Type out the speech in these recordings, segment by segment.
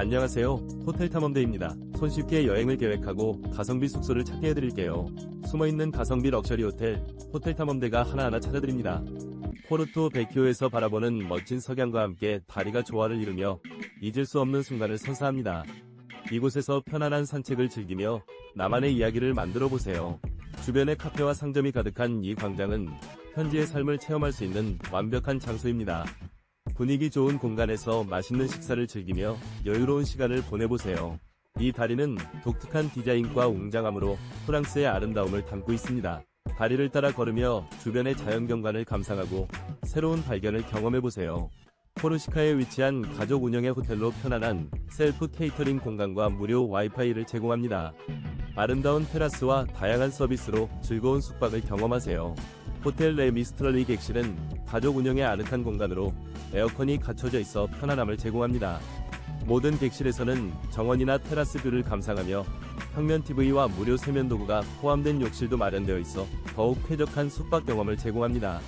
안녕하세요. 호텔 탐험대입니다. 손쉽게 여행을 계획하고 가성비 숙소를 찾게 해드릴게요. 숨어있는 가성비 럭셔리 호텔, 호텔 탐험대가 하나하나 찾아드립니다. 포르토 베키오에서 바라보는 멋진 석양과 함께 다리가 조화를 이루며 잊을 수 없는 순간을 선사합니다. 이곳에서 편안한 산책을 즐기며 나만의 이야기를 만들어 보세요. 주변에 카페와 상점이 가득한 이 광장은 현지의 삶을 체험할 수 있는 완벽한 장소입니다. 분위기 좋은 공간에서 맛있는 식사를 즐기며 여유로운 시간을 보내보세요. 이 다리는 독특한 디자인과 웅장함으로 프랑스의 아름다움을 담고 있습니다. 다리를 따라 걸으며 주변의 자연경관을 감상하고 새로운 발견을 경험해보세요. 포르시카에 위치한 가족 운영의 호텔로 편안한 셀프 케이터링 공간과 무료 와이파이를 제공합니다. 아름다운 테라스와 다양한 서비스로 즐거운 숙박을 경험하세요. 호텔 내 미스트럴리 객실은 가족 운영의 아늑한 공간으로 에어컨이 갖춰져 있어 편안함을 제공합니다. 모든 객실에서는 정원이나 테라스 뷰를 감상하며 평면 TV와 무료 세면 도구가 포함된 욕실도 마련되어 있어 더욱 쾌적한 숙박 경험을 제공합니다.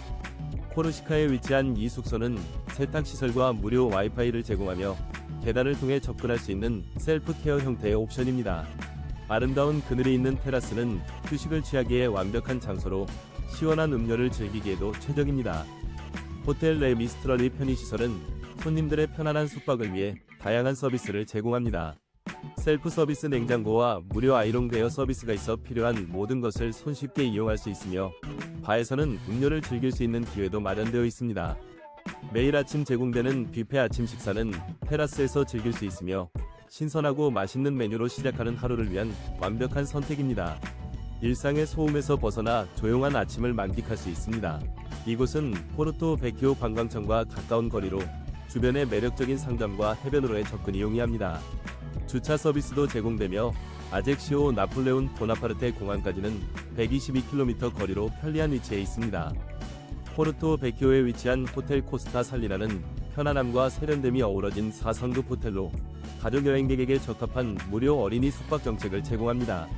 코르시카에 위치한 이 숙소는 세탁 시설과 무료 와이파이를 제공하며 계단을 통해 접근할 수 있는 셀프 케어 형태의 옵션입니다. 아름다운 그늘이 있는 테라스는 휴식을 취하기에 완벽한 장소로 시원한 음료를 즐기기에도 최적입니다. 호텔 내 미스트럴리 편의시설은 손님들의 편안한 숙박을 위해 다양한 서비스를 제공합니다. 셀프 서비스 냉장고와 무료 아이롱 대여 서비스가 있어 필요한 모든 것을 손쉽게 이용할 수 있으며 바에서는 음료를 즐길 수 있는 기회도 마련되어 있습니다. 매일 아침 제공되는 뷔페 아침 식사는 테라스에서 즐길 수 있으며 신선하고 맛있는 메뉴로 시작하는 하루를 위한 완벽한 선택입니다. 일상의 소음에서 벗어나 조용한 아침을 만끽할 수 있습니다. 이곳은 포르토 베키오 관광청과 가까운 거리로 주변의 매력적인 상점과 해변으로의 접근이 용이합니다. 주차 서비스도 제공되며 아젝시오 나폴레온 보나파르테 공항까지는 122km 거리로 편리한 위치에 있습니다. 포르토 베키오에 위치한 호텔 코스타 살리나는 편안함과 세련됨이 어우러진 4성급 호텔로 가족 여행객에게 적합한 무료 어린이 숙박 정책을 제공합니다.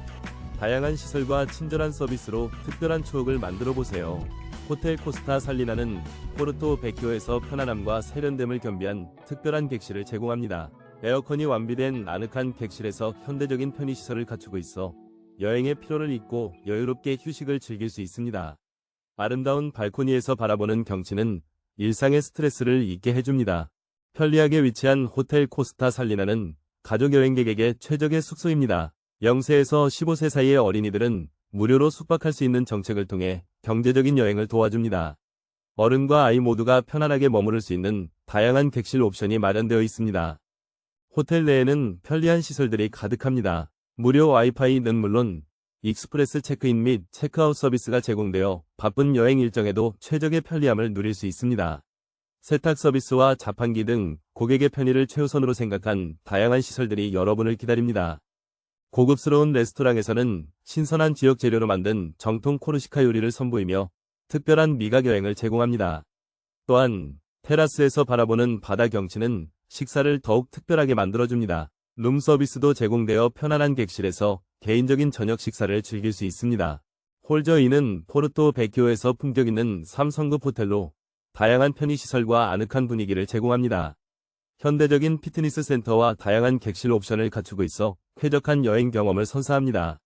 다양한 시설과 친절한 서비스로 특별한 추억을 만들어 보세요. 호텔 코스타 살리나는 포르토 베키오에서 편안함과 세련됨을 겸비한 특별한 객실을 제공합니다. 에어컨이 완비된 아늑한 객실에서 현대적인 편의시설을 갖추고 있어 여행의 피로를 잊고 여유롭게 휴식을 즐길 수 있습니다. 아름다운 발코니에서 바라보는 경치는 일상의 스트레스를 잊게 해줍니다. 편리하게 위치한 호텔 코스타 살리나는 가족 여행객에게 최적의 숙소입니다. 0세에서 15세 사이의 어린이들은 무료로 숙박할 수 있는 정책을 통해 경제적인 여행을 도와줍니다. 어른과 아이 모두가 편안하게 머무를 수 있는 다양한 객실 옵션이 마련되어 있습니다. 호텔 내에는 편리한 시설들이 가득합니다. 무료 와이파이는 물론 익스프레스 체크인 및 체크아웃 서비스가 제공되어 바쁜 여행 일정에도 최적의 편리함을 누릴 수 있습니다. 세탁 서비스와 자판기 등 고객의 편의를 최우선으로 생각한 다양한 시설들이 여러분을 기다립니다. 고급스러운 레스토랑에서는 신선한 지역 재료로 만든 정통 코르시카 요리를 선보이며 특별한 미각 여행을 제공합니다. 또한 테라스에서 바라보는 바다 경치는 식사를 더욱 특별하게 만들어줍니다. 룸 서비스도 제공되어 편안한 객실에서 개인적인 저녁 식사를 즐길 수 있습니다. 홀저인은 포르토 베키오에서 품격 있는 3성급 호텔로 다양한 편의시설과 아늑한 분위기를 제공합니다. 현대적인 피트니스 센터와 다양한 객실 옵션을 갖추고 있어 쾌적한 여행 경험을 선사합니다.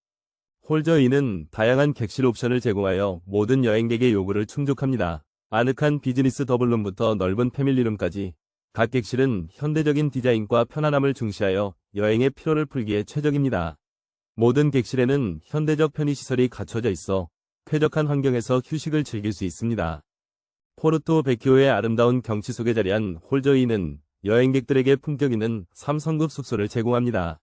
홀저인은 다양한 객실 옵션을 제공하여 모든 여행객의 요구를 충족합니다. 아늑한 비즈니스 더블룸부터 넓은 패밀리룸까지 각 객실은 현대적인 디자인과 편안함을 중시하여 여행의 피로를 풀기에 최적입니다. 모든 객실에는 현대적 편의시설이 갖춰져 있어 쾌적한 환경에서 휴식을 즐길 수 있습니다. 포르토 베키오의 아름다운 경치 속에 자리한 홀저이는 여행객들에게 품격 있는 3성급 숙소를 제공합니다.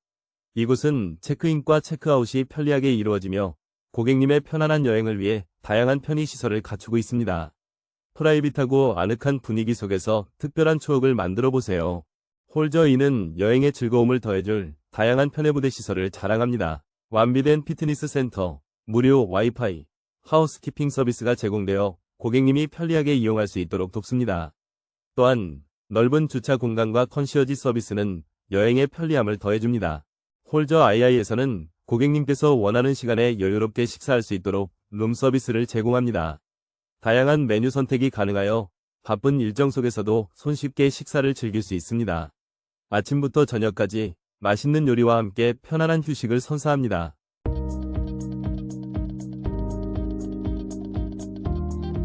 이곳은 체크인과 체크아웃이 편리하게 이루어지며 고객님의 편안한 여행을 위해 다양한 편의시설을 갖추고 있습니다. 프라이빗하고 아늑한 분위기 속에서 특별한 추억을 만들어 보세요. 홀저인은 여행의 즐거움을 더해줄 다양한 편의부대 시설을 자랑합니다. 완비된 피트니스 센터, 무료 와이파이, 하우스키핑 서비스가 제공되어 고객님이 편리하게 이용할 수 있도록 돕습니다. 또한 넓은 주차 공간과 컨시어지 서비스는 여행의 편리함을 더해줍니다. 홀저 II에서는 고객님께서 원하는 시간에 여유롭게 식사할 수 있도록 룸 서비스를 제공합니다. 다양한 메뉴 선택이 가능하여 바쁜 일정 속에서도 손쉽게 식사를 즐길 수 있습니다. 아침부터 저녁까지 맛있는 요리와 함께 편안한 휴식을 선사합니다.